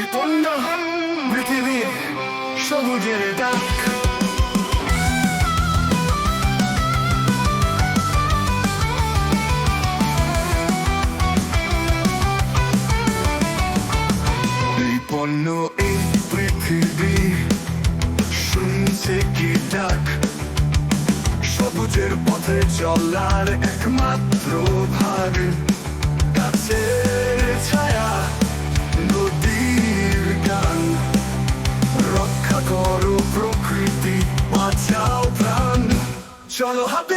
জন্য পৃথিবীর সবুজের ডাক। বিপন্ন এই পৃথিবী শুনছে কি ডাক? সবুজের পথে চলার একমাত্র ভাগ। গাছের রক্ষা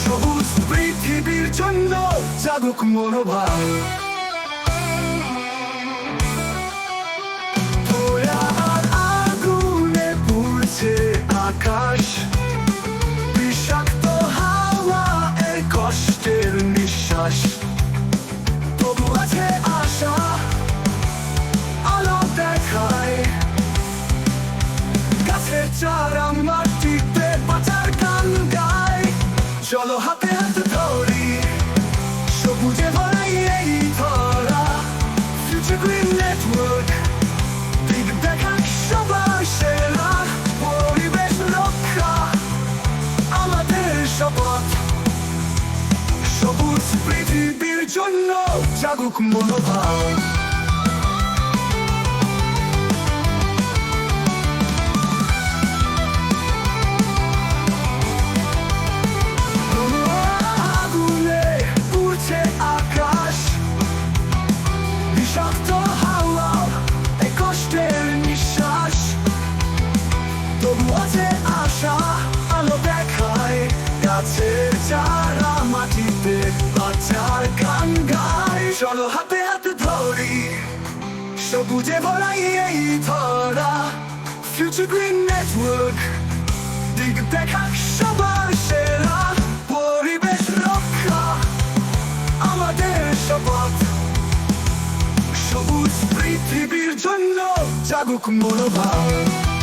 সবুজ পৃথিবীর জন্য জাগুক মনোভাব পোড়া আগুনে পুড়ছে আকাশ নিঃশ্বাস তবু আছে আশা, আলো দেখায়। গাছের চারা মাটিতে বাঁচার গান গায়। চলো হাতে হাতে ধরি, সবুজে ভরাই এই ধরা। ফিউচার গ্রিন নেটওয়ার্ক জন্য জাগুক মনোভাব। আশা আলো দেখায় বাচ্চার গান গায় চলো হাতে হাতে ধরি, সবুজে ভরাই এই ধরা। ফিউচার গ্রিন নেটওয়ার্ক দিক দেখা সবার সেরা। পরিবেশ রক্ষা, আমাদের শপথ। সবুজ পৃথিবীর জন্য জাগুক মনোভাব।